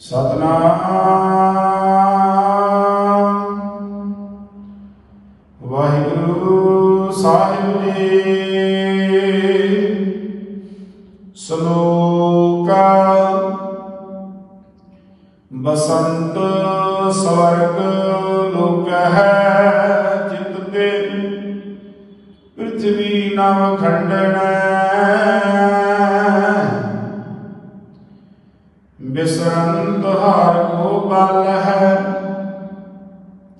ਸਤਨਾਮ। ਵਾਹਿਗੁਰੂ ਸਾਹਿਬ ਜੀ। ਸ਼ਲੋਕ ਬਸੰਤ ਸਵਰਗ ਲੋਕ ਹੈ ਜਿਤ ਤੇ। ਪ੍ਰਿਥਵੀ ਨਵ ਖੰਡਨ ਬਿਸਰੰਤ ਹਰ ਕੋ ਬਲ ਹੈ।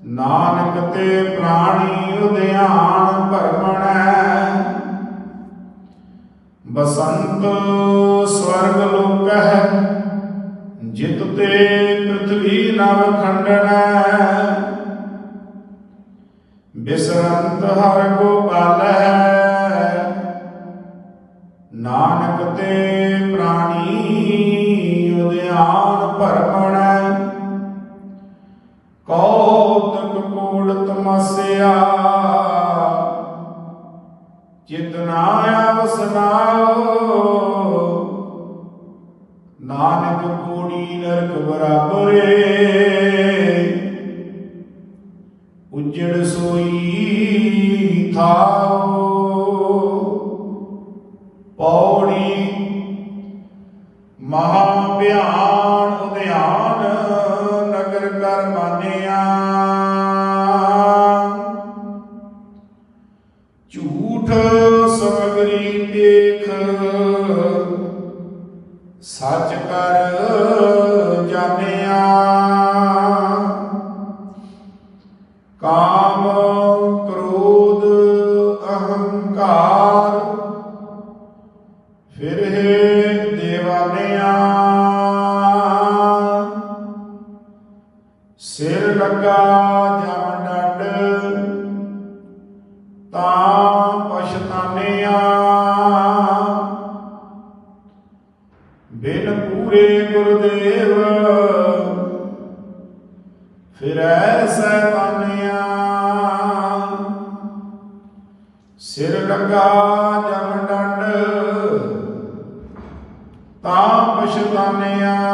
ਨਾਨਕ ਤੇ ਪ੍ਰਾਣੀ ਉਦਿਆਨ ਭਰਮਣੈ ਬਸੰਤ ਸਵਰਗ ਲੋਕ ਹੈ। ਜਿਤ ਤੇ ਪ੍ਰਥਵੀ ਨਵ ਖੰਡਨੈ ਬਿਸਰੰਤ ਹਰ ਕੋ ਹੈ। ਨਾਨਕ ਤੇ ਪ੍ਰਾਣੀ ਉਦਿਆਨ ਭਰਮਣੈ। ਕੌਤਕ ਕੋੜ ਤਮਸਿਆ ਜਿਤਨਾ ਅਵਸਨਾਓ ਨਾਨਕ ਕੋੜੀ ਨਰਕ ਬਰਾਬਰੇ ਉਜੜ ਸੋਈ ਥਾ ਧਿਆਨ ਉਧਿਆਨ ਨਗਰ ਕਰ ਮਾਨਿਆ। ਝੂਠ ਸਮਗਰੀ ਦੇਖ, ਸੱਚ ਕਰ ਜਾਣਿਆ। ਕਾਮ ਕ੍ਰੋਧ ਅਹੰਕਾਰ, ਫਿਰ ਹੈ ਦੇਵਾਨਿਆ। ਸਿਰ ਲੱਗਾ ਜਮ ਡੰਡ, ਤਾਂ ਪਛਤਾਨਿਆ। ਬਿਨ ਪੂਰੇ ਗੁਰਦੇਵ ਫਿਰੈ ਸੈਤਾਨਿਆ। ਸਿਰ ਲੱਗਾ ਜਮ ਡੰਡ, ਤਾਂ ਪਛਤਾਨਿਆ।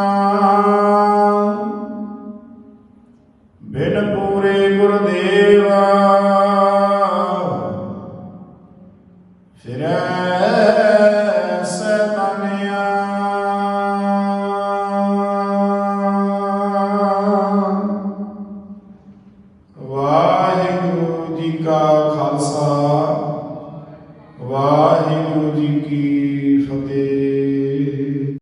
దీనికి